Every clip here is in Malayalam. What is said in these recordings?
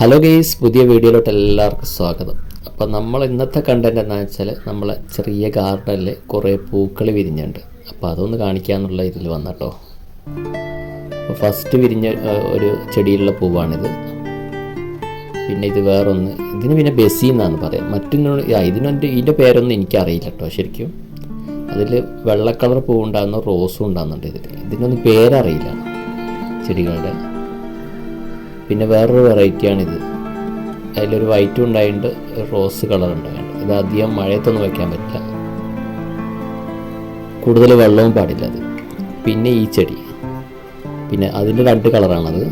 ഹലോ ഗെയ്സ് പുതിയ വീഡിയോയിലോട്ട് എല്ലാവർക്കും സ്വാഗതം. അപ്പോൾ നമ്മൾ ഇന്നത്തെ കണ്ടന്റ് എന്താ വെച്ചാൽ നമ്മളെ ചെറിയ ഗാർഡനിൽ കുറേ പൂക്കൾ വിരിഞ്ഞുണ്ട്. അപ്പോൾ അതൊന്ന് കാണിക്കാന്നുള്ള ഇതിൽ വന്നട്ടോ. ഫസ്റ്റ് വിരിഞ്ഞ ഒരു ചെടിയിലുള്ള പൂവാണിത്. പിന്നെ ഇത് വേറൊന്ന് ഇതിന് പിന്നെ ബെസി എന്നാണ് പറയാം മറ്റൊന്നും ഇതിനൊരു ഇതിന്റെ പേരൊന്നും എനിക്കറിയില്ല കേട്ടോ ശരിക്കും. അതിൽ വെള്ള കളർ പൂ ഉണ്ടാകുന്ന റോസും ഉണ്ടാകുന്നുണ്ട് ഇതിൽ ഇതിനൊന്നും പേരറിയില്ല ചെടികളുടെ. പിന്നെ വേറൊരു വെറൈറ്റിയാണിത്. അതിലൊരു വൈറ്റും ഉണ്ടായിട്ടുണ്ട് റോസ് കളർ ഉണ്ടായിട്ടുണ്ട്. ഇത് അധികം മഴയത്തൊന്നും വയ്ക്കാൻ പറ്റില്ല. കൂടുതൽ വെള്ളവും പാടില്ല അത്. പിന്നെ ഈ ചെടി. പിന്നെ അതിന്റെ രണ്ട് കളറാണത്.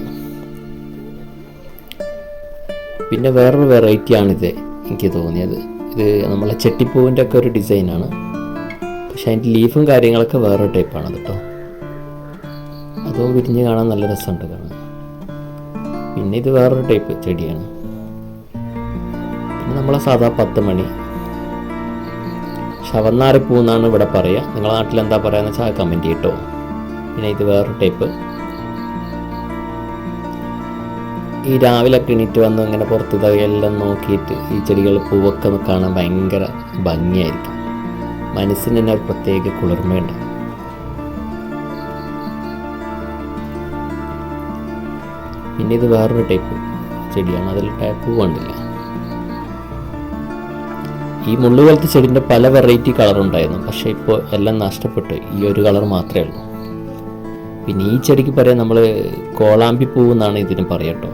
പിന്നെ വേറൊരു വെറൈറ്റിയാണിത് എനിക്ക് തോന്നിയത്. ഇത് നമ്മളെ ചെട്ടിപ്പൂവിന്റെ ഒക്കെ ഒരു ഡിസൈനാണ്. പക്ഷെ അതിന്റെ ലീഫും കാര്യങ്ങളൊക്കെ വേറെ ടൈപ്പാണ് കേട്ടോ അതും വിരിഞ്ഞ് കാണാൻ നല്ല രസമുണ്ട് കാണാൻ. പിന്നെ ഇത് വേറൊരു ടൈപ്പ് ചെടിയാണ്. പിന്നെ നമ്മളെ സാധാ പത്ത് മണി. ശവന്നാരപ്പൂ എന്നാണ് ഇവിടെ പറയുക നിങ്ങളെ നാട്ടിൽ എന്താ പറയുക വെച്ചാൽ കമന്റ് ചെയ്യട്ടോ. പിന്നെ ഇത് വേറൊരു ടൈപ്പ് ഈ രാവിലെ ഒക്കെ എണീറ്റ് വന്ന് ഇങ്ങനെ പുറത്ത് ഇതെല്ലാം നോക്കിയിട്ട് ഈ ചെടികൾ പൂവൊക്കെ കാണാൻ ഭയങ്കര ഭംഗിയായിരിക്കും. മനസ്സിന് തന്നെ ഒരു പ്രത്യേക കുളിർമയുണ്ട്. പിന്നെ ഇത് വേറൊരു ടൈപ്പ് ചെടിയാണ്. അതിൽ ടൈപ്പ് കണ്ടില്ല. ഈ മുള്ളു പോലത്തെ ചെടിന്റെ പല വെറൈറ്റി കളർ ഉണ്ടായിരുന്നു. പക്ഷേ ഇപ്പോൾ എല്ലാം നഷ്ടപ്പെട്ടു ഈ ഒരു കളർ മാത്രമേ ഉള്ളൂ. പിന്നെ ഈ ചെടിക്ക് പറയാം നമ്മൾ കോളാമ്പി പൂവ് എന്നാണ് ഇതിന് പറയട്ടോ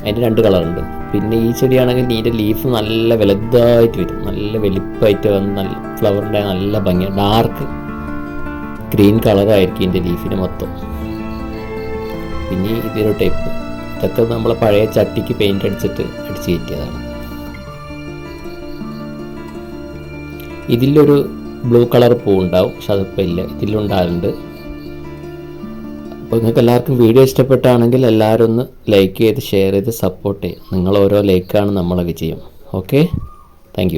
അതിന്റെ രണ്ട് കളറുണ്ട് പിന്നെ ഈ ചെടിയാണെങ്കിൽ ഇതിന്റെ ലീഫ് നല്ല വലുതായിട്ട് വരും. നല്ല വലിപ്പമായിട്ട് വന്ന് നല്ല ഫ്ലവറിന്റെ നല്ല ഭംഗി ഡാർക്ക് ഗ്രീൻ കളറായിരിക്കും ഇതിന്റെ ലീഫിന് മൊത്തം. പിന്നെ ഇതൊരു ടൈപ്പ് ഇതൊക്കെ നമ്മൾ പഴയ ചട്ടിക്ക് പെയിന്റ് അടിച്ചിട്ട് അടിച്ച് കയറ്റിയതാണ്. ഇതിലൊരു ബ്ലൂ കളർ പൂ ഉണ്ടാവും പക്ഷെ അതിപ്പോൾ ഇല്ല. ഇതിലുണ്ടാകുന്നുണ്ട് അപ്പോൾ നിങ്ങൾക്ക് എല്ലാവർക്കും വീഡിയോ ഇഷ്ടപ്പെട്ടാണെങ്കിൽ എല്ലാവരും ഒന്ന് ലൈക്ക് ചെയ്ത് ഷെയർ ചെയ്ത് സപ്പോർട്ട് ചെയ്യും. നിങ്ങൾ ഓരോ ലൈക്കാണ് നമ്മളൊക്കെ ചെയ്യും. Okay thank